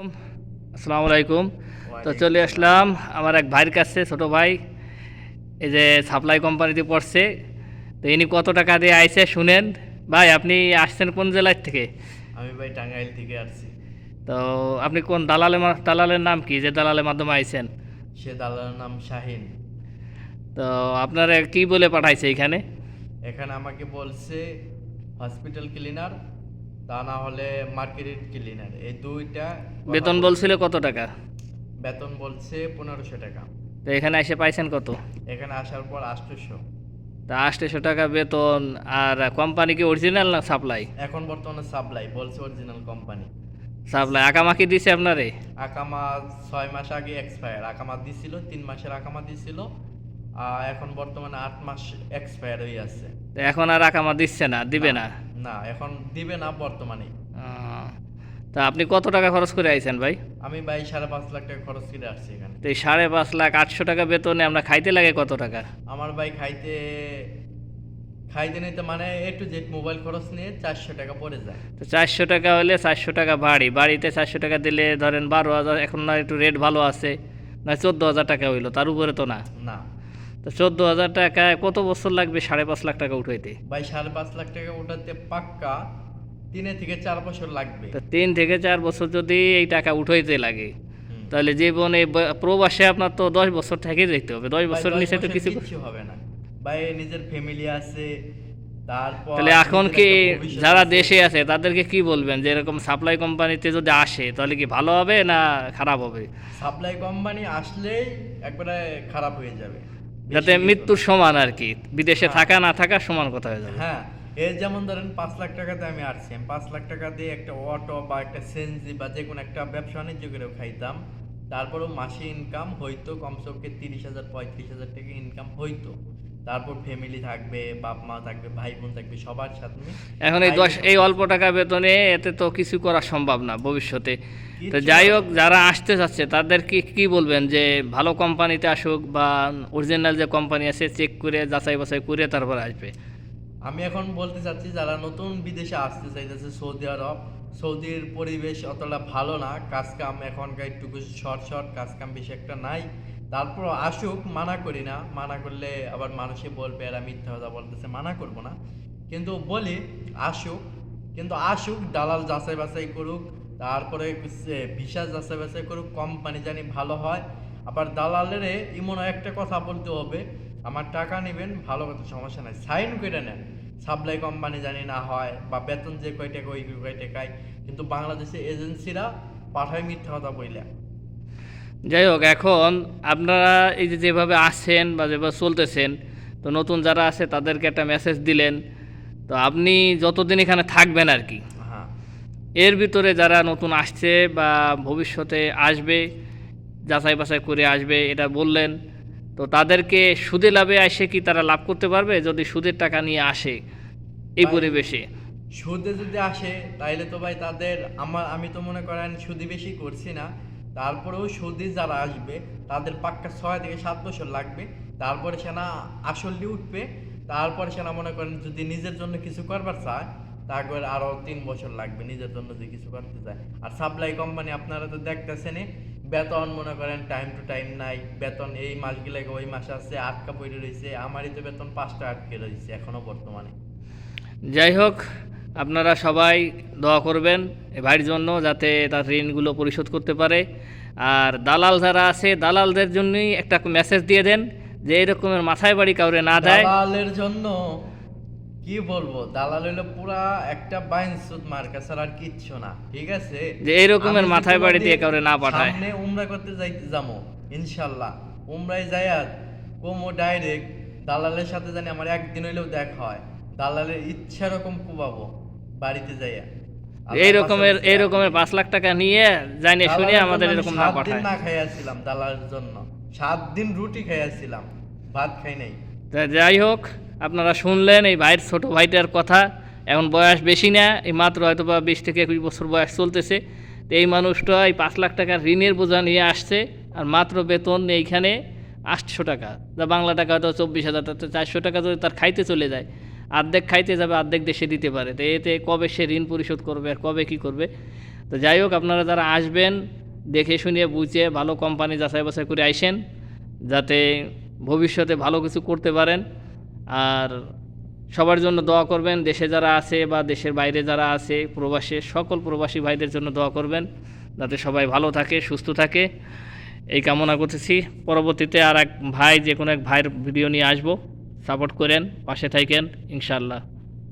আসসালামু আলাইকুম। তো চলে আসলাম আমার এক ভাইয়ের কাছে ছোট ভাই। এই যে সাপ্লাই কোম্পানিতে পড়ছে। তো ইনি কত টাকা দিয়ে আইছে শুনেন। ভাই আপনি আসছেন কোন জেলার থেকে? আমি ভাই টাঙ্গাইল থেকে আসছি। তো আপনি কোন দালালের মা- দালালের নাম কি? যে দালালের মাধ্যমে আইছেন? সে দালালের নাম শাহিন। তো আপনারা কি বলে পাঠাইছে এখানে? এখানে আমাকে বলছে হসপিটাল ক্লিনার তা না হলে মার্কেট ক্লিনার। এই দুইটা বেতন বল- বলছিল কত টাকা? বেতন বলছে পনেরোশো টাকা। তো এখানে এসে পাইছেন কত? এখানে আসার পর আটশোশো তা আটশোশো টাকা বেতন আর কোম্পানি কি অরিজিনাল না সাপ্লাই এখন বর্তমানে সাপ্লাই বলছে অরিজিনাল কোম্পানি সাপ্লাই আকামাকি দিছে আপনারে? আকামা ছয় মাস আগে এক্সপায়ার আকামা দিছিল তিন মাসের আকামা দিছিল আর এখন বর্তমানে আট মাস এক্সপায়ার হয়ে আছে। তো এখন আর আকামা দিচ্ছে না দিবে না? না এখন দিবে না বর্তমানে। তা আপনি কত টাকা খরচ করে আইছেন ভাই? আমি ভাই সাড়ে পাঁচ লাখ টাকা খরচ করে আসছি এখানে। তো এই সাড়ে পাঁচ লাখ আটশো টাকা বেতনে আমরা খাইতে লাগে কত টাকা? আমার ভাই খাইতে খাইতে নিতে মানে একটু জেট মোবাইল খরচ নিয়ে চারশো টাকা পড়ে যায়। তো চারশো টাকা হলে চারশো টাকা বাড়ি বাড়িতে চারশো টাকা দিলে ধরেন বারো হাজার এখন না একটু রেট ভালো আছে না চোদ্দ হাজার টাকা হইল তার উপরে তো না? না। তো চোদ্দ হাজার টাকায় কত বছর লাগবে সাড়ে পাঁচ লাখ টাকা উঠাইতে? ভাই সাড়ে পাঁচ লাখ টাকা ওঠাতে পাক্কা তিনে থেকে চার বছর লাগবে। তো তিন থেকে চার বছর যদি এই টাকা উঠাইতে লাগে তাহলে জীবনে প্রবাসে আপনার তো দশ বছর থেকে যেতে হবে। দশ বছর নিচে তো বছর কিছু হবে না। ভাই নিজের ফ্যামিলি আছে তারপর তাহলে এখন কি যারা দেশে আছে তাদেরকে কি বলবেন? যে এরকম সাপ্লাই কোম্পানিতে যদি আসে তাহলে কি ভালো হবে না খারাপ হবে? সাপ্লাই কোম্পানি আসলেই একবারে খারাপ হয়ে যাবে। যাতে মৃত্যু মৃত্যুর সমান আর কি। বিদেশে হ্যাঁ। থাকা না থাকা সমান কথা হয়ে যাবে। হ্যাঁ এর যেমন ধরেন পাঁচ লাখ টাকা দিয়ে আমি আসছি। আমি পাঁচ লাখ টাকা দিয়ে একটা অটো বা একটা সেনজি বা যে কোনো একটা ব্যবসা বাণিজ্য করেও খাইতাম। তারপরেও মাসে ইনকাম হইতো কমসে তিরিশ হাজার পঁয়ত্রিশ হাজার টাকা ইনকাম হয়তো তারপর ফ্যামিলি থাকবে বাপ মা থাকবে ভাই বোন থাকবে সবার সাথে এখন এই দশ এই অল্প টাকা বেতনে এতে তো কিছু করা সম্ভব না ভবিষ্যতে। তো যাই হোক যারা আসতে কি বলবেন যে ভালো কোম্পানিতে আসুক বা অরিজিনাল যে কোম্পানি আছে চেক করে যাচাই বাছাই করে তারপর আসবে। আমি এখন বলতে চাচ্ছি যারা নতুন বিদেশে আসতে চাইতেছে সৌদি আরব সৌদির পরিবেশ অতটা ভালো না। কাজ কাম এখনকার একটু শর্ট শর্ট কাজ কাম বেশি একটা নাই। তারপর আসুক, মানা করি না। মানা করলে আবার মানুষে বলবে, এরা মিথ্যা কথা বলতেছে, মানা করব না। কিন্তু বলি, আসুক। কিন্তু আসুক, দালাল যাচাই বাছাই করুক, তারপরে ভিসা যাচাই বাছাই করুক, কোম্পানি জানি ভালো হয়। আবার দালালের এমন একটা কথা বলতে হবে, আমার টাকা নেবেন, ভালো কথা, সমস্যা নাই, সাইন করে নেন। সাপ্লাই কোম্পানি জানি না হয়, বা বেতন যে কয় টাকা, ওই কয় টাকায়। কিন্তু বাংলাদেশে এজেন্সিরা পাঠায় মিথ্যা কথা বইলে। যাই হোক এখন আপনারা এই যে যেভাবে আসছেন বা যেভাবে চলতেছেন তো নতুন যারা আছে তাদেরকে একটা মেসেজ দিলেন। তো আপনি যতদিন এখানে থাকবেন আর কি। হ্যাঁ। এর ভিতরে যারা নতুন আসছে বা ভবিষ্যতে আসবে যাচাই বাছাই করে আসবে এটা বললেন তো তাদেরকে সুদে লাভে আসে কি তারা লাভ করতে পারবে? যদি সুদের টাকা নিয়ে আসে এই পরিবেশে। সুদে যদি আসে তাইলে তো ভাই তাদের আমার আমি তো মনে করেন সুদি বেশি করছি না। তারপরেও সুদি যারা আসবে, তাদের পাক্কা ছয় থেকে সাত বছর লাগবে। তারপরে সেনা আসলটি উঠবে। তারপরে সেনা মনে করেন যদি নিজের জন্য কিছু করবার চায়, তারপরে আরও তিন বছর লাগবে নিজের জন্য যদি কিছু করতে চায়। আর সাপ্লাই কোম্পানি আপনারা তো দেখতেছেনই, বেতন মনে করেন টাইম টু টাইম নাই। বেতন এই মাসগুলোকে ওই মাসে আছে, আটকা পড়ে রয়েছে। আমারই তো বেতন পাঁচটা আটকে রয়েছে এখনও বর্তমানে। যাই হোক আপনারা সবাই দোয়া করবেন ভাইয়ের জন্য যাতে তার ঋণগুলো পরিশোধ করতে পারে। আর দালাল যারা আছে দালালদের জন্যই একটা মেসেজ দিয়ে দেন যে এরকমের মাথায় বাড়ি কাউরে না দেয়। দালালের জন্য কি বলব? দালাল হলো পুরা একটা বাইন সুদ মার্কা ছাড়া আর কিচ্ছু না ঠিক আছে? যে এরকমের মাথায় বাড়ি দিয়ে কাউরে না পাঠায়। সামনে উমরা করতে যাইতে যাব ইনশাল্লাহ। উমরায় যাইয়া কোমো ডাইরেক্ট দালালের সাথে জানি আমার একদিন হইলেও দেখা হয়। দালালের ইচ্ছা রকম কুবাবো। বাড়িতে যাইয়া। এই রকমের এই রকমের পাঁচ লাখ টাকা নিয়ে জানিয়ে শুনে আমাদের এরকম না পাঠায়। না খাইয়াছিলাম দালালের জন্য। সাত দিন রুটি খাইয়াছিলাম ভাত খাই নাই। যাই হোক আপনারা শুনলেন এই ভাইয়ের ছোট ভাইটার কথা। এখন বয়স বেশি না এই মাত্র হয়তো বা বিশ থেকে একুশ বছর বয়স চলতেছে। তো এই মানুষটা এই পাঁচ লাখ টাকার ঋণের বোঝা নিয়ে আসছে আর মাত্র বেতন এইখানে আটশো টাকা। যা বাংলা টাকা হয়তো চব্বিশ হাজার টাকা চারশো টাকা যদি তার খাইতে চলে যায় অর্ধেক খাইতে যাবে অর্ধেক দেশে দিতে পারে। তো এতে কবে সে ঋণ পরিশোধ করবে আর কবে কি করবে? তো যাই হোক, আপনারা যারা আসবেন, দেখে শুনিয়ে বুঝে ভালো কোম্পানি যাচাই বাছাই করে আইসেন, যাতে ভবিষ্যতে ভালো কিছু করতে পারেন। আর সবার জন্য দোয়া করবেন, দেশে যারা আছে বা দেশের বাইরে যারা আছে, প্রবাসী, সকল প্রবাসী ভাইদের জন্য দোয়া করবেন, যাতে সবাই ভালো থাকে, সুস্থ থাকে। এই কামনা করতেছি। পরবর্তীতে আর এক ভাই যে কোনো এক ভাইয়ের ভিডিও নিয়ে আসব। সাপোর্ট করেন পাশে থাকেন ইনশাল্লাহ